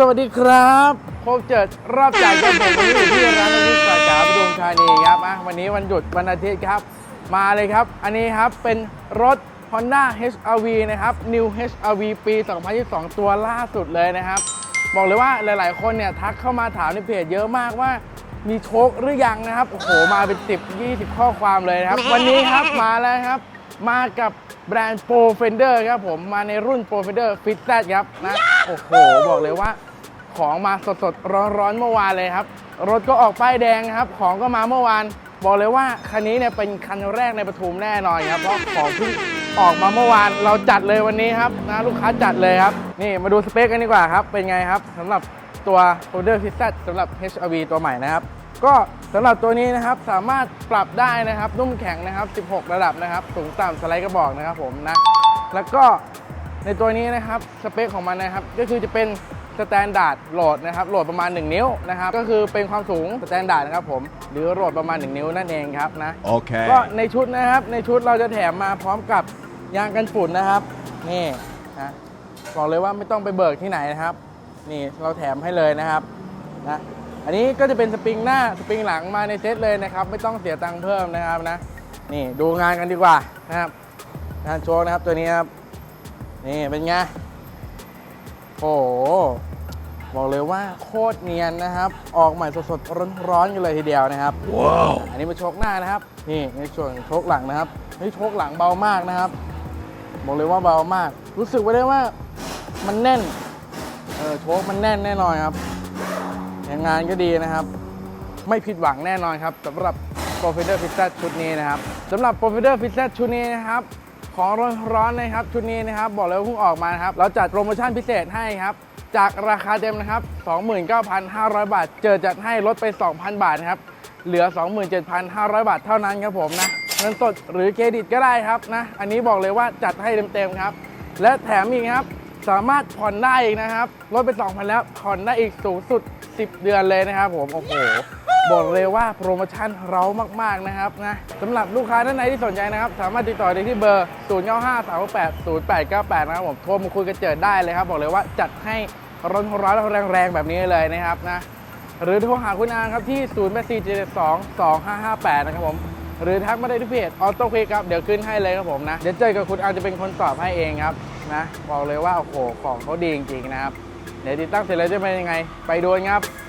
สวัสดีครับพบเจอรอบจ่ายกับผมวันนี้อยู่ที่ร้านน้ำพริกสาขาปทุมธานีครับอะวันนี้วันหยุดวันอาทิตย์ครับ มาเลยครับ อันนี้ครับเป็นรถ Honda HRV นะครับ New HRV ปี 2022 ตัวล่าสุดเลยนะครับ บอกเลยว่าหลาย ๆ คนเนี่ยทักเข้ามาถามในเพจเยอะมากว่ามีโชคหรือยังนะครับ โอ้โห มาเป็น 10 20 ข้อความเลยนะครับ วันนี้ครับมาแล้วครับ มากับแบรนด์ Pro Fender ครับผมมาในรุ่น Pro Fender Fit Z ครับนะ โอ้โห บอกเลยว่า ของมาสดๆร้อนๆเมื่อวานเลยครับ รถก็ออกป้ายแดงครับ ของก็มาเมื่อวาน บอกเลยว่าคันนี้เนี่ยเป็นคันแรกในปทุมแน่นอนครับ เพราะของเพิ่งออกมาเมื่อวานเราจัดเลยวันนี้ครับนะลูกค้าจัดเลยครับ นี่มาดูสเปคกันดีกว่าครับ เป็นไงครับสำหรับตัว h o l d e r Fit Z สำหรับ HRV ตัวใหม่นะครับ ก็สำหรับตัวนี้นะครับสามารถปรับได้นะครับนุ่มแข็งนะครับ 16 ระดับนะครับ สูงต่ำสไลด์กระบอกนะครับผมนะ แล้วก็ในตัวนี้นะครับสเปคของมันนะครับ ก็คือจะเป็น สแตนดาร์ดโหลดนะครับโหลดประมาณ 1 นิ้วนะครับก็คือเป็นความสูงสแตนดาร์ดนะครับผมหรือโหลดประมาณ 1 นิ้วนั่นเองครับนะ Okay. ก็ในชุดนะครับในชุดเราจะแถมมาพร้อมกับยางกันฝุ่นนะครับนี่นะบอกเลยว่าไม่ต้องไปเบิกที่ไหนนะครับ นี่เราแถมให้เลยนะครับนะอันนี้ก็จะเป็นสปริงหน้าสปริงหลังมาในเซตเลยนะครับ ไม่ต้องเสียตังค์เพิ่มนะครับนะนี่ดูงานกันดีกว่านะครับงานโชว์นะครับตัวนี้ครับนี่เป็นไงโอ้โห บอกเลยว่าโคตรเนียนนะครับ ออกใหม่สดๆร้อนๆกันเลยทีเดียวนะครับ Wow. อันนี้เป็นโชคหน้านะครับ นี่ในส่วนโชคหลังนะครับนี่โชคหลังเบามากนะครับ บอกเลยว่าเบามาก รู้สึกไว้ได้ว่ามันแน่น เออโชคมันแน่นแน่นอนครับอย่างงานก็ดีนะครับ ไม่ผิดหวังแน่นอนครับสำหรับ p r o f i t e r f i t ชุดนี้นะครับสำหรับ p r o f i t e r f i t ชุดนี้นะครับ ของร้อนๆนะครับชุดนี้นะครับบอกเลยว่าเพิ่งออกมานะครับเราจัดโปรโมชั่นพิเศษให้ครับจากราคาเต็มนะครับ 29,500 บาท เจอจัดให้ลดไป 2,000 บาทนะครับ เหลือ 27,500 บาทเท่านั้นครับผมนะ เงินสดหรือเครดิตก็ได้ครับนะ อันนี้บอกเลยว่าจัดให้เต็มๆครับ และแถมอีกครับ สามารถผ่อนได้อีกนะครับ ลดไป 2,000 แล้ว ผ่อนได้อีกสูงสุด 10 เดือนเลยนะครับผม โอ้โห บอกเลยว่าโปรโมชั่นเรามาก ๆ นะครับนะสำหรับลูกค้าท่านไหนที่สนใจนะครับ สามารถติดต่อได้ที่เบอร์ 0 9 5 3 8 0 8 9 8 นะครับผมโทรมาคุยกันเจอได้เลยครับ บอกเลยว่าจัดให้ร้อนร้อนๆแรงๆ แบบนี้เลยนะครับนะหรือโทรหาคุณอาครับที่ 0 8 4 7 2 2 5 5 8 นะครับผม หรือทักมาได้ที่เพจออโต้คลิกครับ เดี๋ยวขึ้นให้เลยครับผมนะ เดี๋ยวเจอกับคุณอาจะเป็นคนตอบให้เองครับนะบอกเลยว่าโอ้โหของเขาดีจริงๆนะครับ เดี๋ยวติดตั้งเสร็จแล้วจะเป็นยังไง ไปดูกันครับ